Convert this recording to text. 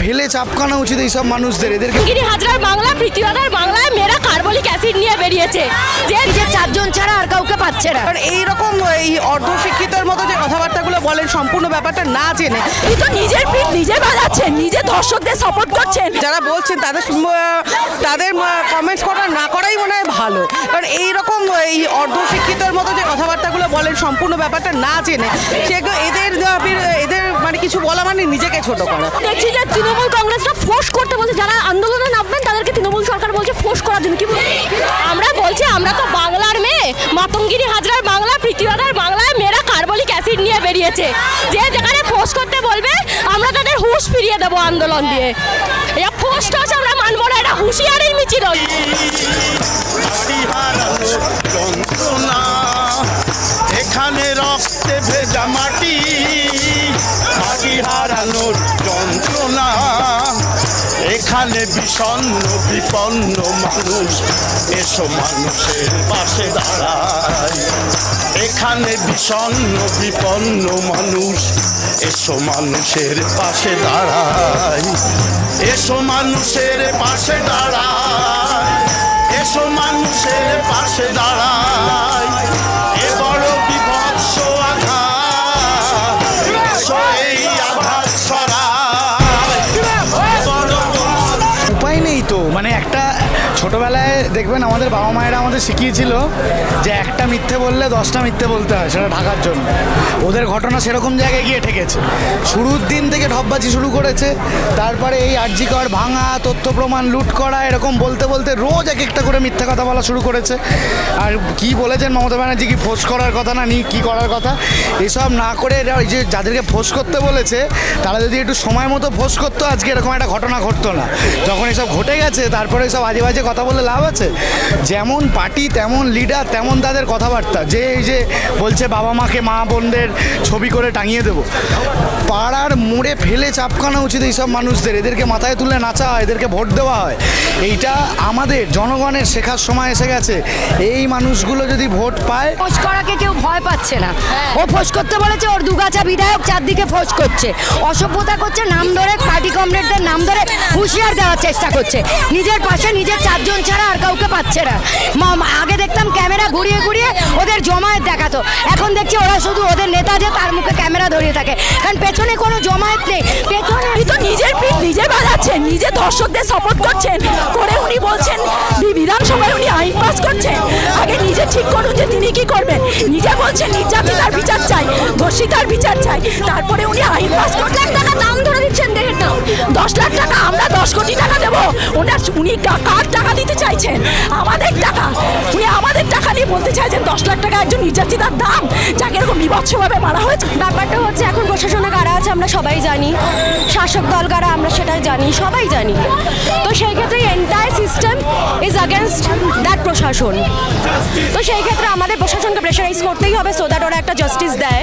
ফেলে চাপকানো উচিত এইসব মানুষদের। এদেরকে গিরি হাজরার বাংলা পৃথিবীর বাংলায় মেয়েরা কার্বলিক অ্যাসিড নিয়ে বেরিয়েছে। যে যে চারজন ছাড়া আর কাউকে পাচ্ছে না। আর এইরকম এই অর্ধশিক্ষিতর মতো যে কথাবার্তাগুলো বলেন সম্পূর্ণ ব্যাপারটা না জেনে তুই তো নিজের পিঠ নিজে বাজাচ্ছেন নিজে দর্শকদের সাপোর্ট করছেন। যারা বলছেন তাদের তাদের কমেন্টস করা না করাই মনে হয় ভালো। কারণ এইরকম এই অর্ধশিক্ষিতর মতো যে কথাবার্তাগুলো বলেন সম্পূর্ণ ব্যাপারটা না জেনে সেগুলো এদের কিছু বলা মানে নিজেকে ছোট করা। দেখছি যে তৃণমূল কংগ্রেসরা ফোর্স করতে বলছে। যারা আন্দোলনে নামবেন তাদেরকে তৃণমূল সরকার বলছে ফোর্স করার জন্য। কি? আমরা বলছি আমরা তো বাংলার মেয়ে। মাতঙ্গিরি হাজরার বাংলা পৃথিবীর বাংলায় মেয়েরা কার্বলিক অ্যাসিড নিয়ে বেরিয়েছে। যে যেখানে ফোর্স করতে বলবে আমরা তাদের হুঁশ ফিরিয়ে দেবো আন্দোলন দিয়ে। এটা ফোর্স টোস আমরা মানবো না এটা হুঁশিয়ারির মিছিল। এখানে রক্তে ভেজা মাটি। হারানোর যন্ত্রণা। এখানে বিষণ্ণ, বিপন্ন মানুষ। এসো মানুষের পাশে দাঁড়ায় এখানে বিষণ্ণ, বিপন্ন মানুষ। এসো মানুষের পাশে দাঁড়ায় এসো মানুষের পাশে দাঁড়ায় তো মানে একটা ছোটবেলায় দেখবেন আমাদের বাবা মায়েরা আমাদের শিখিয়েছিল যে একটা মিথ্যে বললে দশটা মিথ্যে বলতে হয় সেটা ঢাকার জন্য। ওদের ঘটনা সেরকম জায়গায় গিয়ে ঠেকেছে। শুরুর দিন থেকে ঢপবাজি শুরু করেছে, তারপরে এই আর্জিকর ভাঙা, তথ্য প্রমাণ লুট করা, এরকম বলতে বলতে রোজ এক একটা করে মিথ্যা কথা বলা শুরু করেছে। আর কি বলেছেন মমতা ব্যানার্জি, কি ফোর্স করার কথা না, নি, কি করার কথা? এসব না করে এরা ওই যে যাদেরকে ফোর্স করতে বলেছে, তারা যদি একটু সময় মতো ফোর্স করতো, আজকে এরকম একটা ঘটনা ঘটতো না। যখন এসব ঘটে গেছে, তারপরে সব আজে বাজে কথা বলে লাভ আছে? যেমন পার্টি তেমন লিডার তেমন তাদের কথাবার্তা। যে এই যে বলছে বাবা মাকে মা বোনদের ছবি করে টাঙিয়ে দেবো। পাড়ার মোড়ে ফেলে চাপকানো উচিত এইসব মানুষদের। এদেরকে মাথায় তুলে নাচা হয় এদেরকে ভোট দেওয়া হয়। এইটা আমাদের জনগণের শেখার সময় এসে গেছে। এই মানুষগুলো যদি ভোট পায় ফোর্স করাকে কেউ ভয় পাচ্ছে না। ও ফোর্স করতে বলেছে ওর দুগাছা বিধায়ক চারদিকে ফোর্স করছে। অসভ্যতা করছে নাম ধরে পার্টি কমরেডদের নাম ধরে হুঁশিয়ার দেওয়ার চেষ্টা করছে। নিজের পাশে নিজের চারজন ছাড়া আর কাউকে পাচ্ছে না। আগে দেখতাম ক্যামেরা ঘুরিয়ে ঘুরিয়ে ওদের জমায়েত দেখাতো। এখন দেখছি ওরা শুধু ওদের নেতা যে তার মুখে ক্যামেরা ধরিয়ে থাকে। কারণ পেছনে কোনো জমায়েত নেই। পেছনে তো নিজের পিঠ নিজে বাজাচ্ছেন নিজে দর্শকদের সাপোর্ট করছেন। করে উনি বলছেন বিধানসভায় উনি আইন পাস করছেন। আগে নিজে ঠিক করুন তিনি কি করবেন নিজে বলছেন নির্যাতিতার বিচার চাই ধর্ষিতার বিচার চাই। তারপরে উনি আইন পাস লাখ টাকা দাম ধরে দিচ্ছেন দেহের দাম দশ লাখ টাকা আমরা দশ কোটি টাকা দেবো। ওনার উনি কার টাকা দিতে চাইছেন? আমাদের টাকা। উনি আমাদের টাকা নিয়ে বলতে চাইছেন দশ লাখ টাকা একজন নির্যাতিতার দাম। যাকে এরকম বিভৎসভাবে মারা হয়েছে। ব্যাপারটা হচ্ছে এখন প্রশাসনে কারা আছে আমরা সবাই জানি। শাসক দল কারা আমরা সেটাই জানি সবাই জানি। তো সেই ক্ষেত্রে entire system is against that প্রশাসন। তো সেই ক্ষেত্রে আমাদের প্রশাসনকে প্রেশারাইজ করতেই হবে সো দ্যাট ওরা একটা জাস্টিস দেয়।